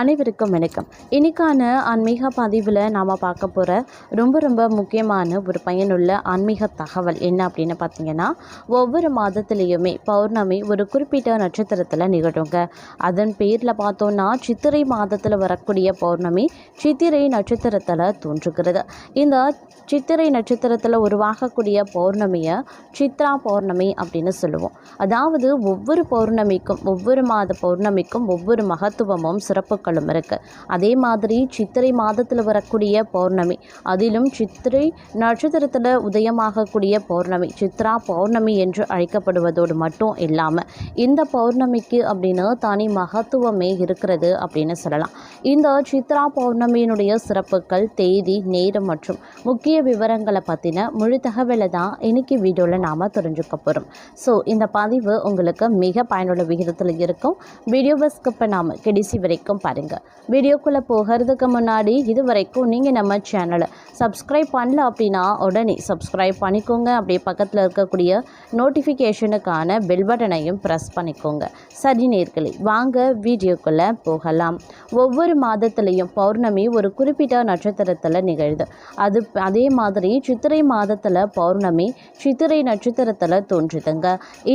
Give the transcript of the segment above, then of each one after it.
அனைவருக்கும் வணக்கம். இன்னைக்கான ஆன்மீக பதிவில் நாம் பார்க்க போகிற ரொம்ப ரொம்ப முக்கியமான ஒரு பயனுள்ள ஆன்மீக தகவல் என்ன அப்படின்னு பார்த்தீங்கன்னா ஒவ்வொரு மாதத்துலேயுமே பௌர்ணமி ஒரு குறிப்பிட்ட நட்சத்திரத்தில் நிகழுங்க. அதன் பேரில் பார்த்தோன்னா சித்திரை மாதத்தில் வரக்கூடிய பௌர்ணமி சித்திரை நட்சத்திரத்தில் தோன்றுகிறது. இந்த சித்திரை நட்சத்திரத்தில் உருவாகக்கூடிய பௌர்ணமியை சித்ரா பௌர்ணமி அப்படின்னு சொல்லுவோம். அதாவது ஒவ்வொரு பௌர்ணமிக்கும் ஒவ்வொரு மாத பௌர்ணமிக்கும் ஒவ்வொரு மகத்துவமும் சிறப்பு சிறப்புகளும் இருக்குது அதே மாதிரி சித்திரை மாதத்தில் வரக்கூடிய பௌர்ணமி அதிலும் சித்திரை நட்சத்திரத்தில் உதயமாகக்கூடிய பௌர்ணமி சித்ரா பௌர்ணமி என்று அழைக்கப்படுவதோடு மட்டும் இல்லாமல் இந்த பௌர்ணமிக்கு அப்படின்னு தனி மகத்துவமே இருக்கிறது அப்படின்னு சொல்லலாம். இந்த சித்ரா பௌர்ணமியினுடைய சிறப்புகள் தேதி நேரம் மற்றும் முக்கிய விவரங்களை பற்றின முழு தகவலை தான் இன்னைக்கு வீடியோவில் நாம் தெரிஞ்சுக்க போகிறோம் ஸோ இந்த பதிவு உங்களுக்கு மிக பயனுள்ள விகிதத்தில் இருக்கும். வீடியோவை ஸ்கிப் பண்ணாமல் கடைசி வரைக்கும் பாருங்கள் வீடியோக்குள்ளே போகிறதுக்கு முன்னாடி இது வரைக்கும் நீங்கள் நம்ம சேனலை சப்ஸ்கிரைப் பண்ணல அப்படின்னா உடனே சப்ஸ்கிரைப் பண்ணிக்கோங்க. அப்படியே பக்கத்தில் இருக்கக்கூடிய நோட்டிஃபிகேஷனுக்கான பெல் பட்டனையும் ப்ரெஸ் பண்ணிக்கோங்க. சரி நேர்களே வாங்க வீடியோக்குள்ளே போகலாம். ஒவ்வொரு மாதத்துலேயும் பௌர்ணமி ஒரு குறிப்பிட்ட நட்சத்திரத்தில் நிகழ்து. அது அதே மாதிரி சித்திரை மாதத்தில் பௌர்ணமி சித்திரை நட்சத்திரத்தில் தோன்றுதுங்க.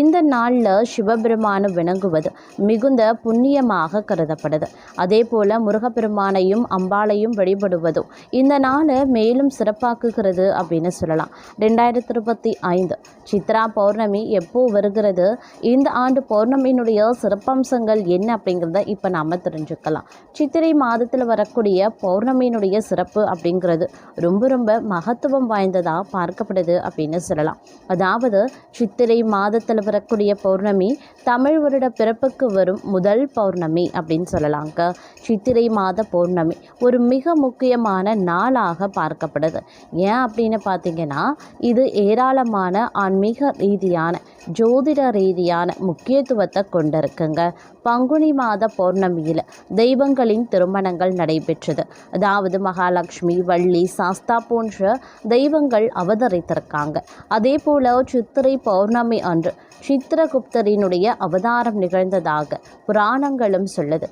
இந்த நாளில் சிவபெருமானை விளங்குவது மிகுந்த புண்ணியமாக கருதப்படுது. அதே போல் முருகப்பெருமானையும் அம்பாளையும் வழிபடுவதும் இந்த நாளை மேலும் சிறப்பாக்குகிறது அப்படின்னு சொல்லலாம். ரெண்டாயிரத்தி இருபத்தி ஐந்து சித்ரா பௌர்ணமி எப்போ வருகிறது? இந்த ஆண்டு பௌர்ணமியினுடைய சிறப்பம்சங்கள் என்ன அப்படிங்கிறத இப்போ நாம் தெரிஞ்சுக்கலாம். சித்திரை மாதத்தில் வரக்கூடிய பௌர்ணமியினுடைய சிறப்பு அப்படிங்கிறது ரொம்ப ரொம்ப மகத்துவம் வாய்ந்ததாக பார்க்கப்படுது அப்படின்னு சொல்லலாம். அதாவது சித்திரை மாதத்தில் வரக்கூடிய பௌர்ணமி தமிழ் வருட பிறப்புக்கு வரும் முதல் பௌர்ணமி அப்படின்னு சொல்லலாங்க. சித்திரை மாத பௌர்ணமி ஒரு மிக முக்கியமான நாளாக பார்க்கப்படுது. ஏன் அப்படின்னு பார்த்தீங்கன்னா இது ஏராளமான ஆன்மீக ரீதியான ஜோதிட ரீதியான முக்கியத்துவத்தை கொண்டிருக்குங்க. பங்குனி மாத பௌர்ணமியில் தெய்வங்களின் திருமணங்கள் நடைபெற்றது. அதாவது மகாலட்சுமி வள்ளி சாஸ்தா போன்ற தெய்வங்கள் அவதரித்திருக்காங்க. அதே போல் சித்திரை பௌர்ணமி அன்று சித்திரகுப்தரினுடைய அவதாரம் நிகழ்ந்ததாக புராணங்களும் சொல்லுது.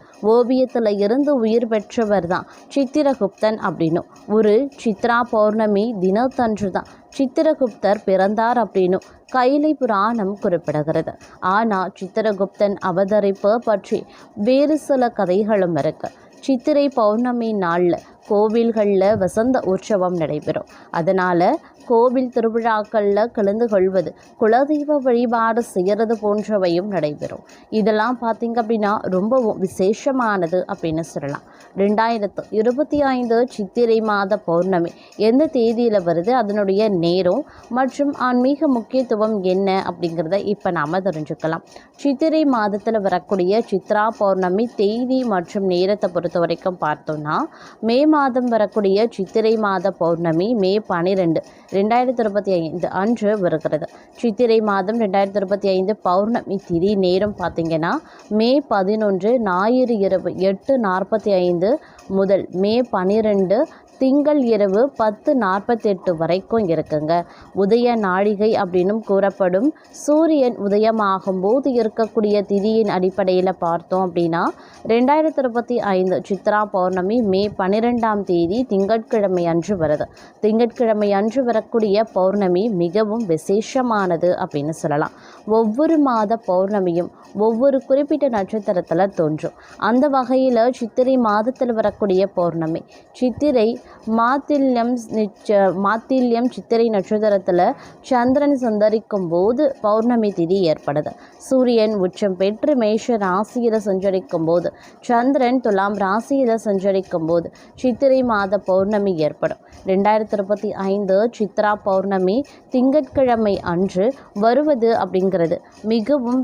காலத்தில் இருந்து உயிர் பெற்றவர் தான் சித்திரகுப்தன் அப்படின்னும். ஒரு சித்ரா பௌர்ணமி தினத்தன்று தான் சித்திரகுப்தர் பிறந்தார் அப்படின்னும். கைலை புராணம் குறிப்பிடுகிறது. ஆனால் சித்திரகுப்தன் அவதரிப்பு பற்றி வேறு சில கதைகளும் இருக்கு. சித்திரை பௌர்ணமி நாளில் கோவில்களில் வசந்த உற்சவம் நடைபெறும். அதனால் கோவில் திருவிழாக்களில் கலந்து கொள்வது குலதெய்வ வழிபாடு செய்கிறது போன்றவையும் நடைபெறும். இதெல்லாம் பார்த்திங்க அப்படின்னா ரொம்பவும் விசேஷமானது அப்படின்னு சொல்லலாம். ரெண்டாயிரத்து இருபத்தி ஐந்து சித்திரை மாத பௌர்ணமி எந்த தேதியில் வருது அதனுடைய நேரம் மற்றும் ஆன்மீக முக்கியத்துவம் என்ன அப்படிங்கிறத இப்போ நாம் தெரிஞ்சுக்கலாம். சித்திரை மாதத்தில் வரக்கூடிய சித்ரா பௌர்ணமி தேதி மற்றும் நேரத்தை பொறுத்த வரைக்கும் பார்த்தோம்னா மே மாதம் வரக்கூடிய சித்திரை மாத பௌர்ணமி மே பன்னிரெண்டு ரெண்டாயிரத்தி இருபத்தி ஐந்து அன்று வருகிறது. சித்திரை மாதம் ரெண்டாயிரத்தி இருபத்தி ஐந்து பௌர்ணமி திதி நேரம் பார்த்திங்கன்னா மே பதினொன்று ஞாயிறு இரவு எட்டு நாற்பத்தி ஐந்து முதல் மே பன்னிரெண்டு திங்கள் இரவு பத்து நாற்பத்தெட்டு வரைக்கும் இருக்குங்க. உதய நாழிகை அப்படின்னும் கூறப்படும். சூரியன் உதயமாகும் போது இருக்கக்கூடிய திதியின் அடிப்படையில் பார்த்தோம் அப்படின்னா ரெண்டாயிரத்தி இருபத்தி ஐந்து சித்ரா பௌர்ணமி மே பன்னிரெண்டாம் தேதி திங்கட்கிழமை அன்று வருது. திங்கட்கிழமை அன்று வரக்கூடிய பௌர்ணமி மிகவும் விசேஷமானது அப்படின்னு சொல்லலாம். ஒவ்வொரு மாத பௌர்ணமியும் ஒவ்வொரு குறிப்பிட்ட நட்சத்திரத்தில் தோன்றும். அந்த வகையில் சித்திரை மாதத்தில் வரக்கூடிய பௌர்ணமி சித்திரை மாத்தில்யம் நிச்ச மாத்தில்யம் சித்திரை நட்சத்திரத்தில் சந்திரன் சந்தரிக்கும் போது பௌர்ணமி திதி ஏற்படுது. சூரியன் உச்சம் பெற்று மேஷ ராசியில் சஞ்சரிக்கும் போது சந்திரன் துலாம் ராசியில் சஞ்சரிக்கும் போது சித்திரை மாத பௌர்ணமி ஏற்படும். ரெண்டாயிரத்தி இருபத்தி ஐந்து சித்ரா பௌர்ணமி திங்கட்கிழமை அன்று வருவது அப்படிங்கிறது. மிகவும்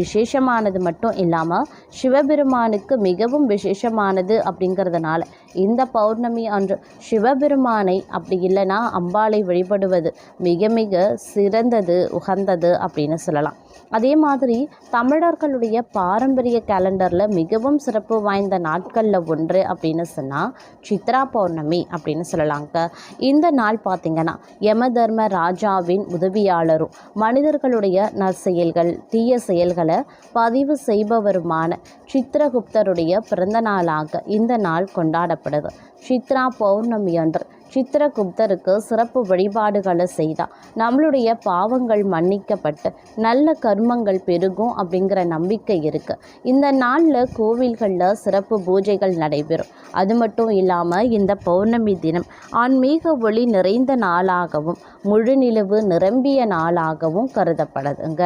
விசேஷமானது மட்டும் இல்லாமல் சிவபெருமானுக்கு மிகவும் விசேஷமானது அப்படிங்கிறதுனால இந்த பௌர்ணமி அன்று ஒன்று சிவபெருமானை அப்படி இல்லைன்னா அம்பாளை வழிபடுவது மிக மிக சிறந்தது உகந்தது அப்படின்னு சொல்லலாம். அதே மாதிரி தமிழர்களுடைய பாரம்பரிய கேலண்டரில் மிகவும் சிறப்பு வாய்ந்த நாட்களில் ஒன்று அப்படின்னு சொன்னால் சித்ரா பௌர்ணமி அப்படின்னு சொல்லலாங்க. இந்த நாள் பார்த்திங்கன்னா யம தர்ம ராஜாவின் உதவியாளரும் மனிதர்களுடைய நற்செயல்கள் தீய செயல்களை பதிவு செய்பவருமான சித்திரகுப்தருடைய பிறந்த நாளாக இந்த நாள் கொண்டாடப்படுது. சித்ரா பௌர்ணமி அன்று சித்திரகுப்தருக்கு சிறப்பு வழிபாடுகளை செய்தால் நம்மளுடைய பாவங்கள் மன்னிக்கப்பட்டு நல்ல கர்மங்கள் பெருகும் அப்படிங்கிற நம்பிக்கை இருக்குது இந்த நாளில் கோவில்களில் சிறப்பு பூஜைகள் நடைபெறும். அது மட்டும் இல்லாமல் இந்த பௌர்ணமி தினம் ஆன்மீக ஒளி நிறைந்த நாளாகவும் முழுநிலவு நிரம்பிய நாளாகவும் கருதப்படுதுங்க.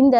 இந்த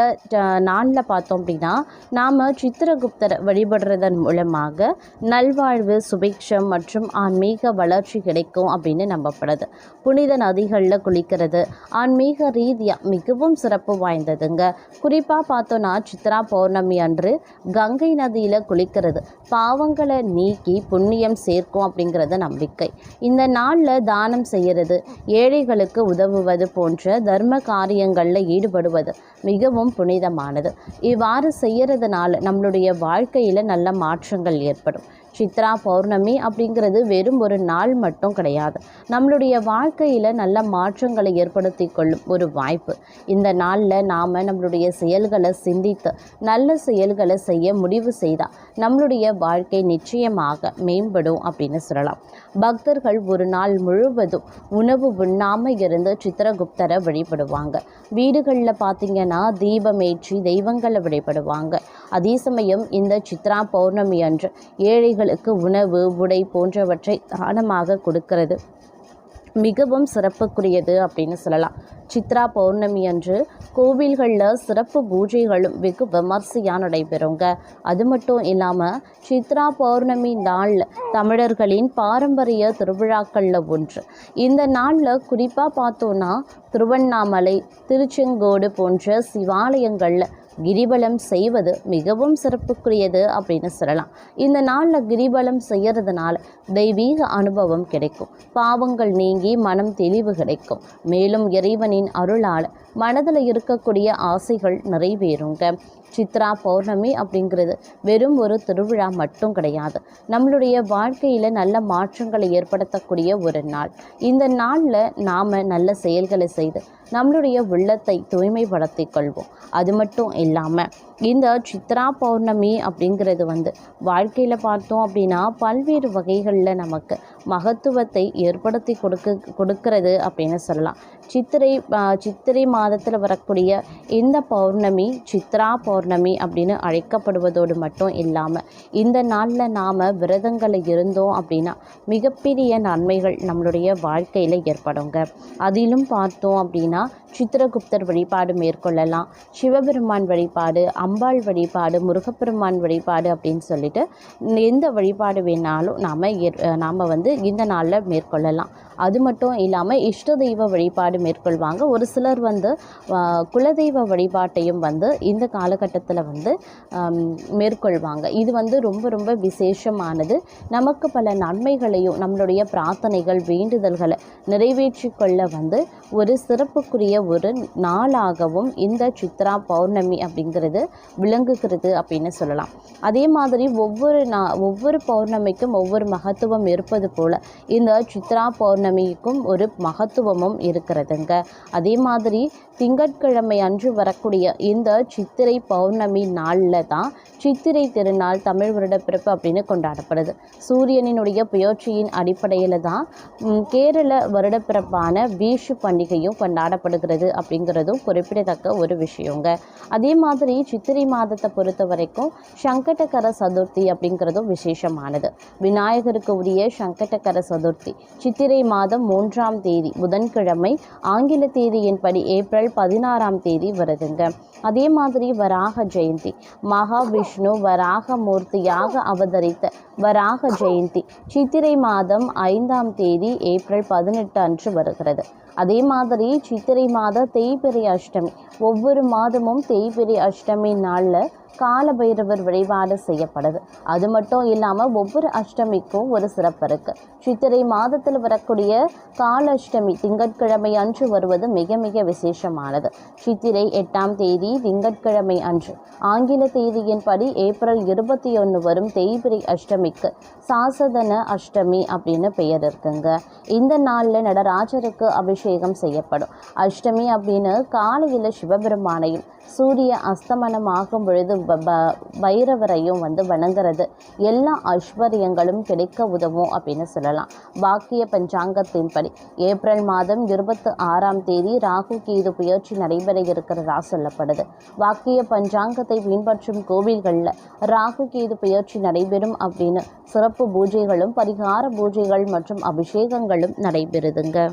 நாளில் பார்த்தோம் அப்படின்னா நாம் சித்திரகுப்தரை வழிபடுறதன் மூலமாக நல்வாழ்வு சுபிக்ஷம் மற்றும் ஆன்மீக வளர்ச்சி கிடைக்கும் அப்படின்னு நம்பப்படுது. புனித நதிகளில் குளிக்கிறது ஆன்மீக ரீதியாக மிகவும் சிறப்பு வாய்ந்ததுங்க. குறிப்பாக பார்த்தோன்னா சித்ரா பௌர்ணமி அன்று கங்கை நதியில் குளிக்கிறது. பாவங்களை நீக்கி புண்ணியம் சேர்க்கும் அப்படிங்கிறது நம்பிக்கை. இந்த நாளில் தானம் செய்கிறது ஏழைகளுக்கு உதவுவது போன்ற தர்ம காரியங்களில் ஈடுபடுவது மிகவும் புனிதமானது. இவ்வாறு செய்கிறதுனால நம்மளுடைய வாழ்க்கையில் நல்ல மாற்றங்கள் ஏற்படும். சித்ரா பௌர்ணமி அப்படிங்கிறது வெறும் ஒரு நாள் மட்டும் கிடையாது. நம்மளுடைய வாழ்க்கையில் நல்ல மாற்றங்களை ஏற்படுத்தி கொள்ளும் ஒரு வாய்ப்பு. இந்த நாளில் நாம் நம்மளுடைய செயல்களை சிந்தித்து நல்ல செயல்களை செய்ய முடிவு செய்தால் நம்மளுடைய வாழ்க்கை நிச்சயமாக மேம்படும் அப்படின்னு சொல்லலாம். பக்தர்கள் ஒரு நாள் முழுவதும் உணவு உண்ணாமல் இருந்து சித்திரகுப்தரை வழிபடுவாங்க. வீடுகளில் பார்த்திங்கன்னா தீபமேற்றி தெய்வங்களை வழிபடுவாங்க. அதே சமயம் இந்த சித்ரா பௌர்ணமி அன்று ஏழைகள் அவர்களுக்கு உணவு உடை போன்றவற்றை தானமாக கொடுக்கிறது. மிகவும் சிறப்புக்குரியது அப்படின்னு சொல்லலாம். சித்ரா பௌர்ணமி அன்று கோவில்களில் சிறப்பு பூஜைகளும் வெகு விமர்சையாக நடைபெறுங்க. அது மட்டும் இல்லாமல் சித்ரா பௌர்ணமி நாள் தமிழர்களின் பாரம்பரிய திருவிழாக்களில் ஒன்று. இந்த நாளில் குறிப்பாக பார்த்தோன்னா திருவண்ணாமலை திருச்செங்கோடு போன்ற சிவாலயங்களில் கிரிபலம் செய்வது மிகவும் சிறப்புக்குரியது அப்படின்னு சொல்லலாம். இந்த நாளில் கிரிபலம் செய்கிறதுனால தெய்வீக அனுபவம் கிடைக்கும். பாவங்கள் நீங்கி மனம் தெளிவு கிடைக்கும். மேலும் இறைவனின் அருளால் மனதில் இருக்கக்கூடிய ஆசைகள் நிறைவேறுங்க. சித்ரா பௌர்ணமி அப்படிங்கிறது வெறும் ஒரு திருவிழா மட்டும் கிடையாது. நம்மளுடைய வாழ்க்கையில் நல்ல மாற்றங்களை ஏற்படுத்தக்கூடிய ஒரு நாள். இந்த நாளில் நாம் நல்ல செயல்களை செய்து நம்மளுடைய உள்ளத்தை தூய்மைப்படுத்தி கொள்வோம். அது மட்டும் இல்லாமல் இந்த சித்ரா பௌர்ணமி அப்படிங்கிறது வந்து வாழ்க்கையில் பார்த்தோம் அப்படின்னா பல்வேறு வகைகளில் நமக்கு மகத்துவத்தை ஏற்படுத்தி கொடுக்க கொடுக்கறது அப்படின்னு சொல்லலாம். சித்திரை சித்திரை மாதத்தில் வரக்கூடிய இந்த பௌர்ணமி சித்ரா பௌர்ணமி அப்படின்னு அழைக்கப்படுவதோடு மட்டும் இல்லாமல் இந்த நாளில் நாம் விரதங்களை இருந்தோம் அப்படின்னா மிகப்பெரிய நன்மைகள் நம்மளுடைய வாழ்க்கையில் ஏற்படுங்க. அதிலும் பார்த்தோம் அப்படின்னா சித்திரகுப்தர் வழிபாடு மேற்கொள்ளலாம். சிவபெருமான் வழிபாடு அம்பாள் வழிபாடு முருகப்பெருமான் வழிபாடு அப்படின்னு சொல்லிட்டு எந்த வழிபாடு வேணாலும் நாம் நாம் வந்து இந்த நாளில் மேற்கொள்ளலாம். அது மட்டும் இல்லாமல் இஷ்ட தெய்வ வழிபாடு மேற்கொள்வாங்க. ஒரு சிலர் வந்து குலதெய்வ வழிபாட்டையும் வந்து இந்த காலகட்டத்தில் வந்து மேற்கொள்வாங்க. இது வந்து ரொம்ப ரொம்ப விசேஷமானது. நமக்கு பல நன்மைகளையும் நம்மளுடைய பிரார்த்தனைகள் வேண்டுதல்களை நிறைவேற்றி கொள்ள வந்து ஒரு சிறப்பு சிறப்புக்குரிய ஒரு நாளாகவும் இந்த சித்ரா பௌர்ணமி அப்படிங்கிறது விளங்குகிறது அப்படின்னு சொல்லலாம். அதே மாதிரி ஒவ்வொரு நா ஒவ்வொரு பௌர்ணமிக்கும் ஒவ்வொரு மகத்துவம் இருப்பது போல் இந்த சித்ரா பௌர்ணமிக்கும் ஒரு மகத்துவமும் இருக்கிறதுங்க. அதே மாதிரி திங்கட்கிழமை அன்று வரக்கூடிய இந்த சித்திரை பௌர்ணமி நாளில் தான் சித்திரை திருநாள் தமிழ் வருடப்பிறப்பு அப்படின்னு கொண்டாடப்படுது. சூரியனினுடைய புயற்சியின் அடிப்படையில் தான் கேரள வருடப்பிறப்பான வீஷு பண்டிகையும் கொண்டாடப்படுகிறது அப்படிங்கிறதும் குறிப்பிடத்தக்க ஒரு விஷயங்க. அதே மாதிரி சித்திரை மாதத்தை பொறுத்த வரைக்கும் சங்கடகர சதுர்த்தி அப்படிங்கிறதும் விசேஷமானது. விநாயகருக்கு உரிய சங்கடகர சதுர்த்தி. சித்திரை மாதம் மூன்றாம் தேதி புதன்கிழமை ஆங்கில தேதியின்படி ஏப்ரல் பதினாறாம் தேதி வருதுங்க. அதே மாதிரி வராக ஜெயந்தி. மகாவிஷ்ணு வராக மூர்த்தியாக அவதரித்த வராக ஜெயந்தி. சித்திரை மாதம் ஐந்தாம் தேதி ஏப்ரல் பதினெட்டு அன்று வருகிறது. அதே மாதிரி சித்திரை மாத தேய்பிறை அஷ்டமி. ஒவ்வொரு மாதமும் தேய்பிறை அஷ்டமி நாளில் காலபைரவர் வழிபாடு செய்யப்படுது. அது மட்டும் இல்லாமல் ஒவ்வொரு அஷ்டமிக்கும் ஒரு சிறப்பு இருக்குது சித்திரை மாதத்தில் வரக்கூடிய கால அஷ்டமி திங்கட்கிழமை அன்று வருவது மிக மிக விசேஷமானது. சித்திரை எட்டாம் தேதி திங்கட்கிழமை அன்று. ஆங்கில தேதியின்படி ஏப்ரல் இருபத்தி ஒன்று வரும் தேய்பிரை அஷ்டமிக்கு சாசதன அஷ்டமி அப்படின்னு பெயர் இருக்குங்க. இந்த நாளில் நடராஜருக்கு அபிஷேகம் செய்யப்படும். அஷ்டமி அப்படின்னு காலையில் சிவபெருமானையும் சூரிய அஸ்தமனம் ஆகும் பொழுது ப- பைரவரையும் வந்து வணங்குறது. எல்லா ஐஸ்வர்யங்களும் கிடைக்க உதவும் அப்படின்னு சொல்லலாம். வாக்கிய பஞ்சாங்கத்தின்படி ஏப்ரல் மாதம் இருபத்தி ஆறாம் தேதி ராகு கேது புயற்சி நடைபெற இருக்கிறதா சொல்லப்படுது. வாக்கிய பஞ்சாங்கத்தை பின்பற்றும் கோவில்களில் ராகு கேது புயற்சி நடைபெறும் அப்படின்னு சிறப்பு பூஜைகளும் பரிகார பூஜைகள் மற்றும் அபிஷேகங்களும் நடைபெறுதுங்க.